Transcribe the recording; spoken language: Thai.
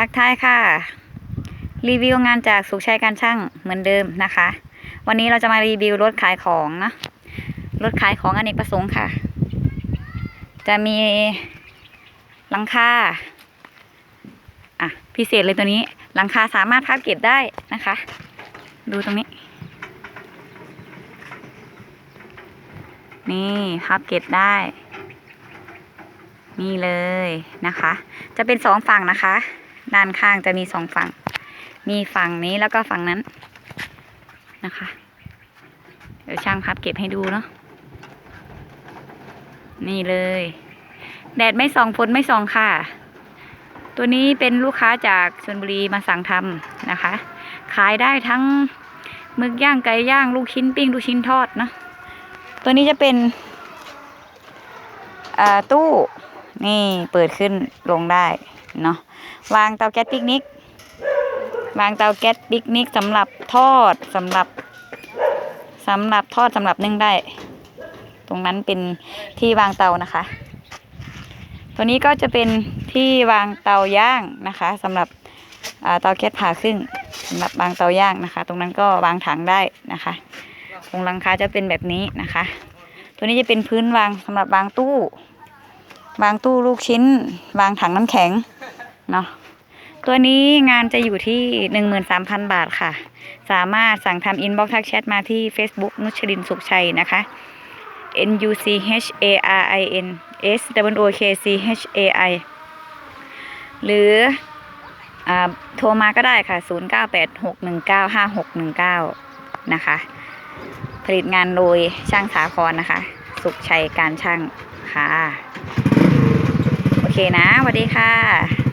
ทักทายค่ะ รีวิวงานจากสุขชัยการช่างเหมือนเดิมนะคะ วันนี้เราจะมารีวิวรถขายของนะรถขายของอเนกประสงค์ค่ะ จะมีหลังคาอะพิเศษเลยตัวนี้หลังคาสามารถพับเก็บได้นะคะ ดูตรงนี้ นี่พับเก็บได้ นี่เลยนะคะ จะเป็นสองฝั่งนะคะ ด้านข้างจะมีสองฝั่ง มีฝั่งนี้แล้วก็ฝั่งนั้นนะคะ เดี๋ยวช่างพับเก็บให้ดูเนาะนี่เลย แดดไม่ส่องฝนไม่ส่องค่ะ ตัวนี้เป็นลูกค้าจากชลบุรีมาสั่งทำนะคะ ขายได้ทั้งหมึกย่างไก่ย่างลูกชิ้นปิ้งลูกชิ้นทอดเนะตัวนี้จะเป็นอ่าตู้ นี่เปิดขึ้นลงได้ เนาะวางเตาแก๊สปิกนิก วางเตาแก๊สปิกนิกสำหรับทอดสำหรับสำหรับทอดสำหรับนึ่งได้ ตรงนั้นเป็นที่วางเตานะคะ ตัวนี้ก็จะเป็นที่วางเตาย่างนะคะสำหรับเตาแก๊สผ่าครึ่งสำหรับวางเตาย่างนะคะ ตรงนั้นก็วางถังได้นะคะตรงหลังคาจะเป็นแบบนี้นะคะ ตัวนี้จะเป็นพื้นวางสำหรับวางตู้ วางตู้ลูกชิ้น วางถังน้ำแข็ง เนาะตัวนี้งานจะอยู่ที่หนึ่งหมื่นสามพันบาทค่ะ สามารถสั่งทำอินบ็อกซ์ทักแชทมาที่ Facebook นุชรินสุขชัยนะคะ N U C H A R I N S W O K C H A I หรืออโทรมาก็ได้ค่ะ 0986195619 นะคะ ผลิตงานโดยช่างสาครนะคะ สุขชัยการช่างค่ะ โอเคนะสวัสดีค่ะ